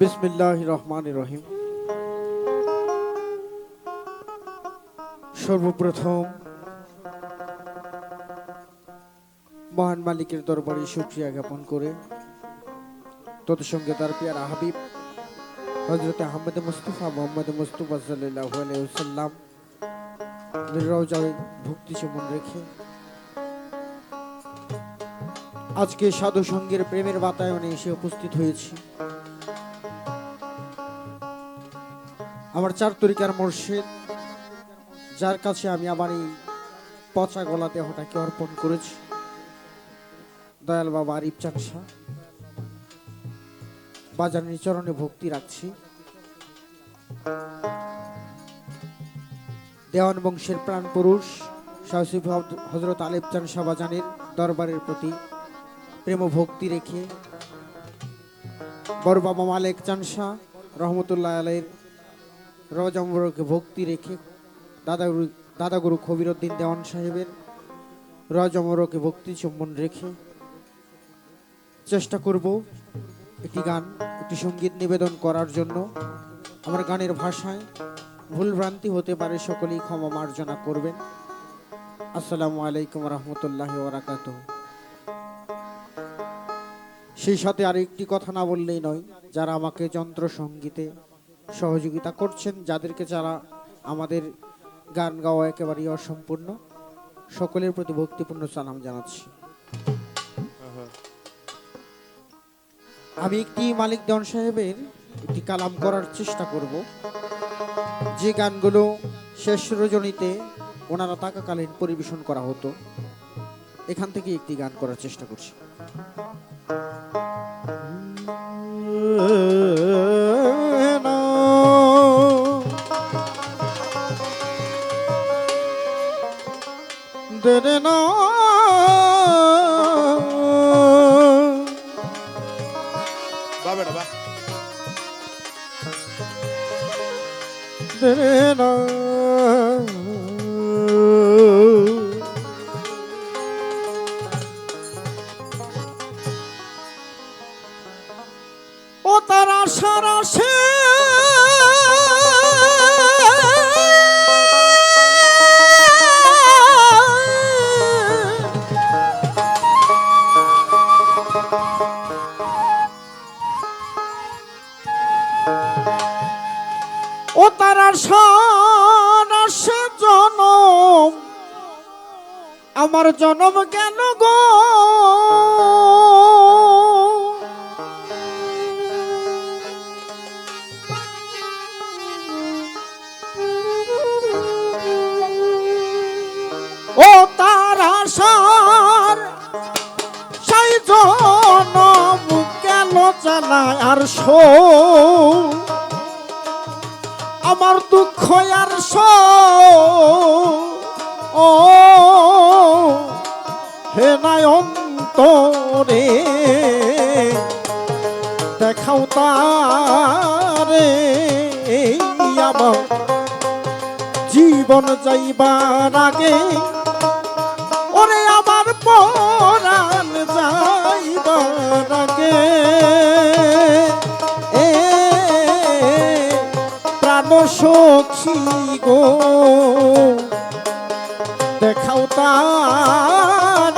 বিসমিল্লাহ রহমান রহিম। সর্বপ্রথম মহান মালিকের দরবারে সুক্রিয়া জ্ঞাপন করে তত সঙ্গে তার পিয়ার হাবিব হজরত আহমদ মুস্তফা মোহাম্মদ মুস্তফা সাল্লাহ আলাইসাল্লাম রওজায় ভক্তি চমন রেখে। আজকে সাধু সঙ্গের প্রেমের বাতায়নে এসে উপস্থিত হয়েছি। আমার চার তরিকার মোর্শেদ, যার কাছে আমি আমার এই পচা গলা দেহটাকে অর্পণ করেছি। দয়াল বাবা আরিফ চান শাহ বাজারের চরণে ভক্তি রাখছি। দেওয়ান বংশের প্রাণ পুরুষ শাহসিফ হজরত আলেপ চান শাহবাজানের দরবারের প্রতি প্রেম ভক্তি রেখে বড় বাবা মালেক চান শাহ রহমতুল্লাহ আলের রজম্বরকে ভক্তি রেখে দাদাগুরু দাদাগুরু খবিরউদ্দিন দেওয়ান সাহেবের রজমরকে ভক্তি চুম্বন রেখে চেষ্টা করব একটি গান, একটি সংগীত নিবেদন করার জন্য। আমার গানের ভাষায় ভুল ভ্রান্তি হতে পারে, সকলেই ক্ষমা মার্জনা করবেন। আসসালামু আলাইকুম রহমতুল্লাহ ওরাকাত সেই সাথে আর একটি কথা না বললেই নয়, যারা আমাকে যন্ত্র সঙ্গীতে সহযোগিতা করছেন, যাদেরকে যারা আমাদের গান গাওয়া একেবারেই অসম্পূর্ণ, সকলের প্রতি ভক্তিপূর্ণ সালাম জানাচ্ছি। আমি একটি মালিক দন সাহেবের একটি কালাম করার চেষ্টা করব। যে গানগুলো শেষ রজনীতে ওনারা থাকাকালীন পরিবেশন করা হতো, এখান থেকে একটি গান করার চেষ্টা করছি। না। না ও তারা সারা সে আমার জনম কেন গো? ও তারা সার সাই জনম কেন চালায় আর শো তারে আমার জীবন যাইবার আগে ওরে আমার পরাণ যাইবার আগে, এ প্রাণ সখী গো, দেখাও তারে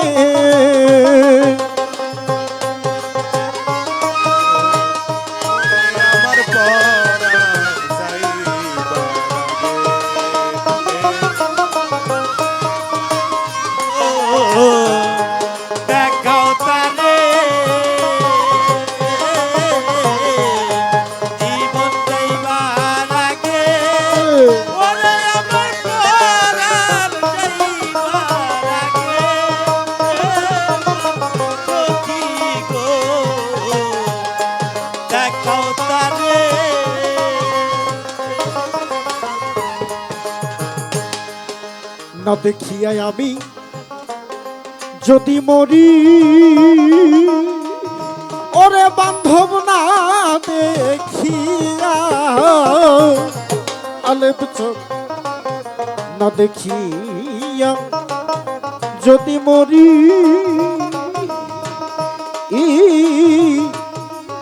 না দেখিয়াই আমি, যদি মরি, ওরে বান্ধব না দেখিয়া, আলেপ চোখ না দেখিয়া, যদি মরি, ই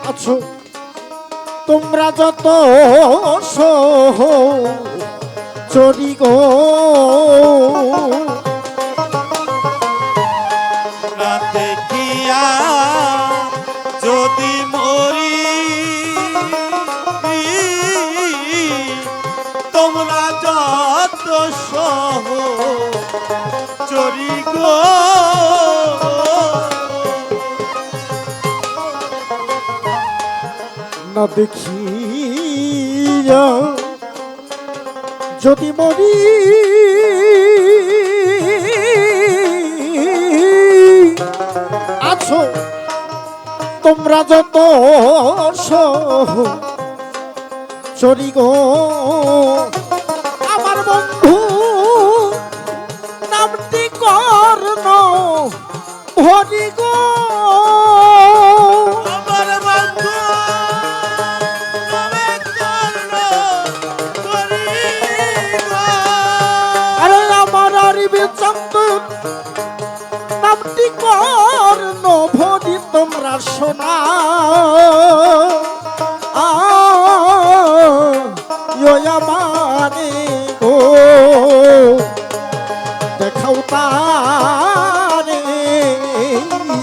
আছো, তোমরা যত সহ চরি গো। রাতে কিয়া যদি মরি তোমরা যত সহ চরি গো। না দেখিয়া যদি মরি আছো তোমরা যত চরি গো আমার বন্ধু নামটি কর্ণ হরি গো কর্ণ ভরি তোমরা শোনা। আমারে গো। দেখাও তারে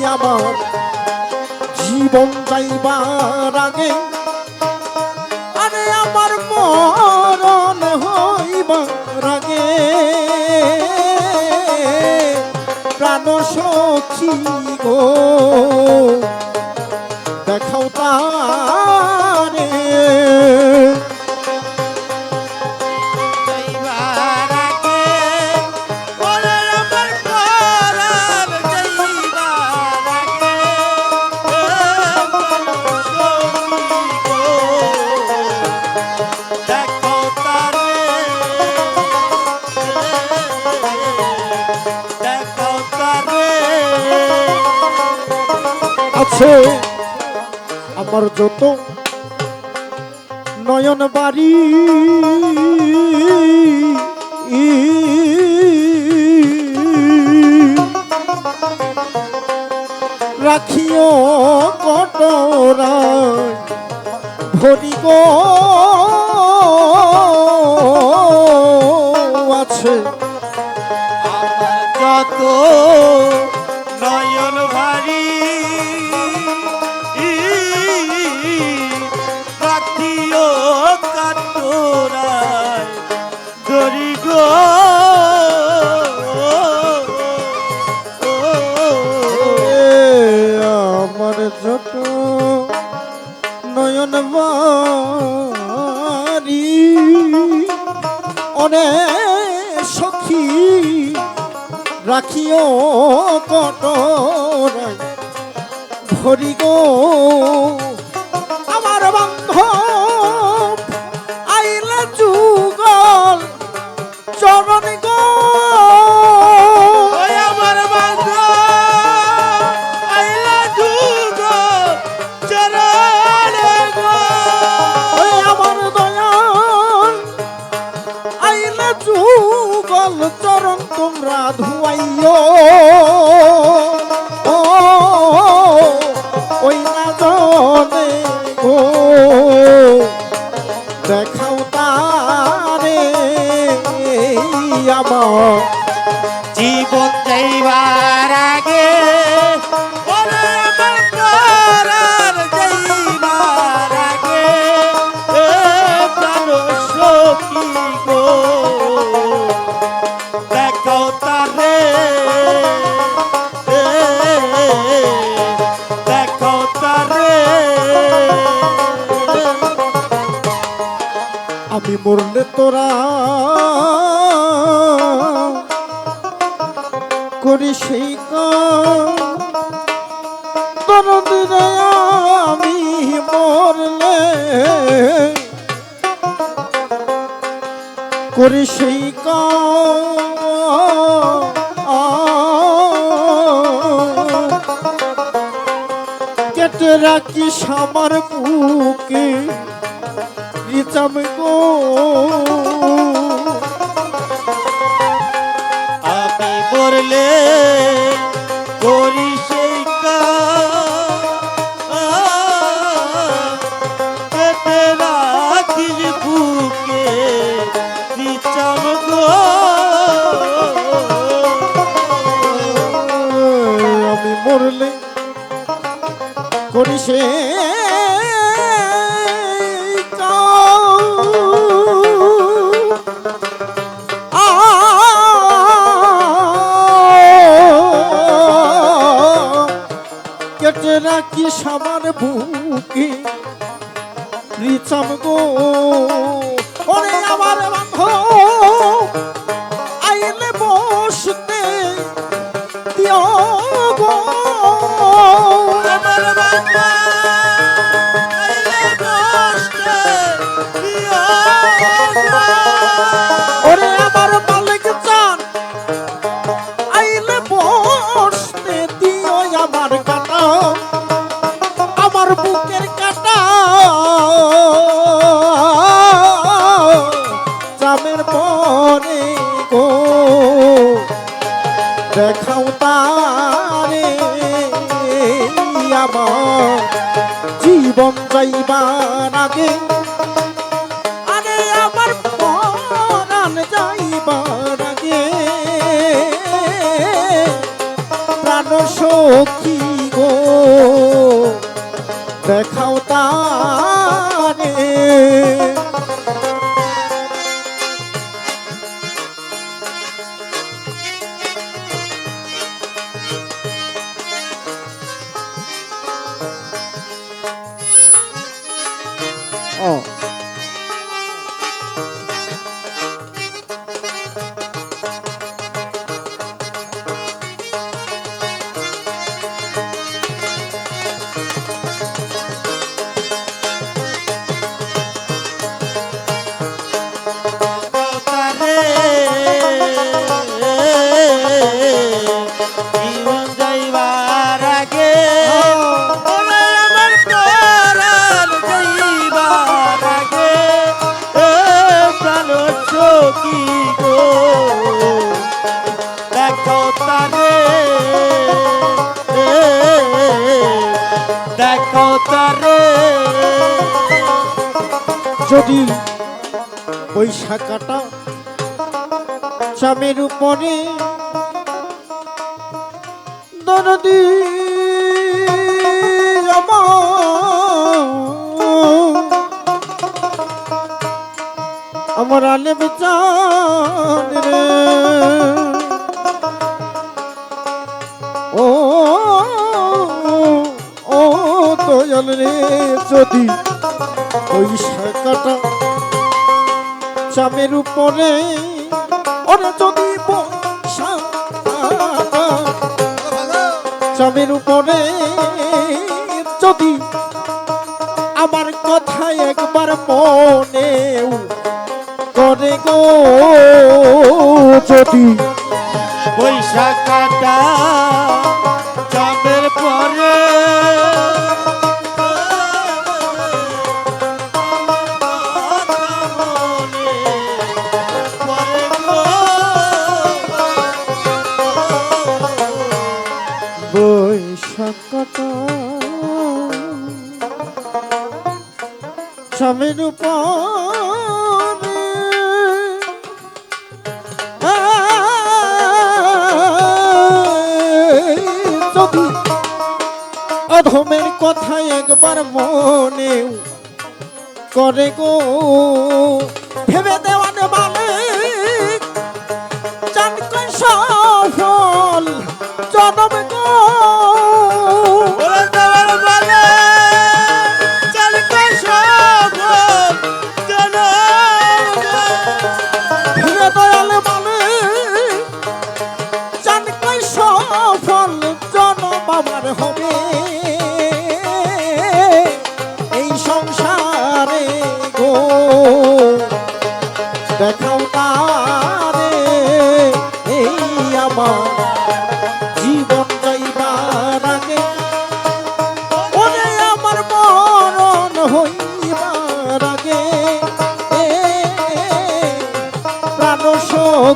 আমার জীবন যাইবার আগে। আরে আমার মরণ হইবার আগে। সখী গো। আমার যত নয়ন বাড়ি রাখিও কটরায় ভরি গো। আছে আমার যত নয়ন ভারী রাখিও কাটোরায় দরি গো। আমার যত নয়ন বাড়ি অনেক সখী রাখিও কটরায় ভরি গো। যুগল চরণ গো। আমার বান্ধব আইলা যুগ চরণে গো। আমার দয়াল আইলে যুগল চরণ তোমরা ধুয়াইও ওই না জনে আমার জীবন যাইবার আগে ওরে আমার প্রাণ করি সেই দিনে আমি মরলে করি সেই কেটে রাখি আমার বুকে রিচাম গো। মরলে কেটে রাখি সামার বুকে? রিচাম গো। ওরে আমার বান্ধব আইলে বসতে দিও গো। আমার বাবা আইলে কষ্টে দিও ওরে আমার মালিক বুকের কাটা। চামের পরে গো। দেখাও তারে আমার জীবন যাইবার আগে। আরে আমার পরাণ যাইবার আগে। প্রাণ সখী গো। দেখাও তারে যদি বৈশাখাটা চামের উপরে দরদি আমার আলে বেচান রে। ও ও দয়াল রে, যদি ওই শাখাটা চামের উপরে। ওরে উপরে যদি আমার কথা একবার মনে করে গো যদি বৈশাখাটা চাঁদের বৈশাখটা স্বামীর যদি অধমের কথা একবার মনে করে গো।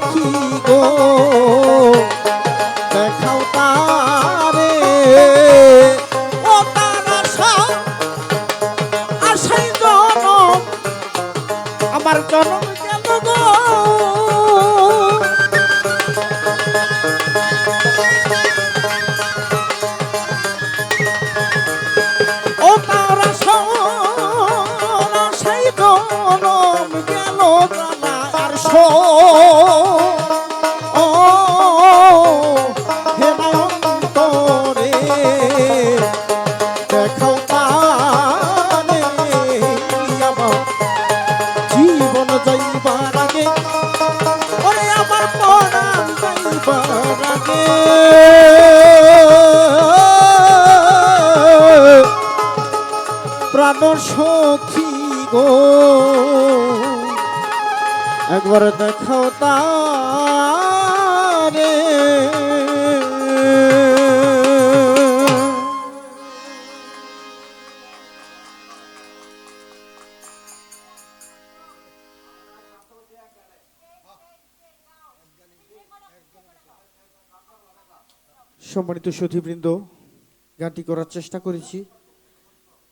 সখী একবার দেখাও তারে। সম্মানিত সুধীবৃন্দ গানটি করার চেষ্টা করেছি।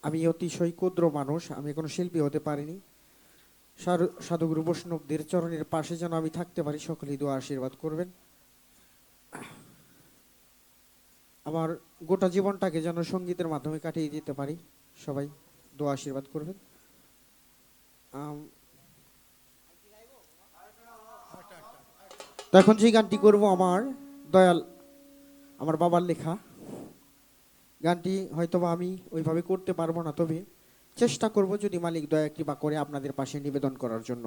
আমি অতিশয় ক্ষুদ্র মানুষ, আমি কোনো শিল্পী হতে পারিনি। সাধুগুরু বৈষ্ণবদের চরণের পাশে যেন আমি থাকতে পারি, সকলেই দোয়া আশীর্বাদ করবেন। আমার গোটা জীবনটাকে যেন সঙ্গীতের মাধ্যমে কাটিয়ে দিতে পারি, সবাই দোয়া আশীর্বাদ করবেন। এখন যে গানটি করব আমার দয়াল, আমার বাবার লেখা। গানটি হয়তোবা আমি ওইভাবে করতে পারব না, তবে চেষ্টা করব যদি মালিক দয়া কৃপা করে আপনাদের পাশে নিবেদন করার জন্য।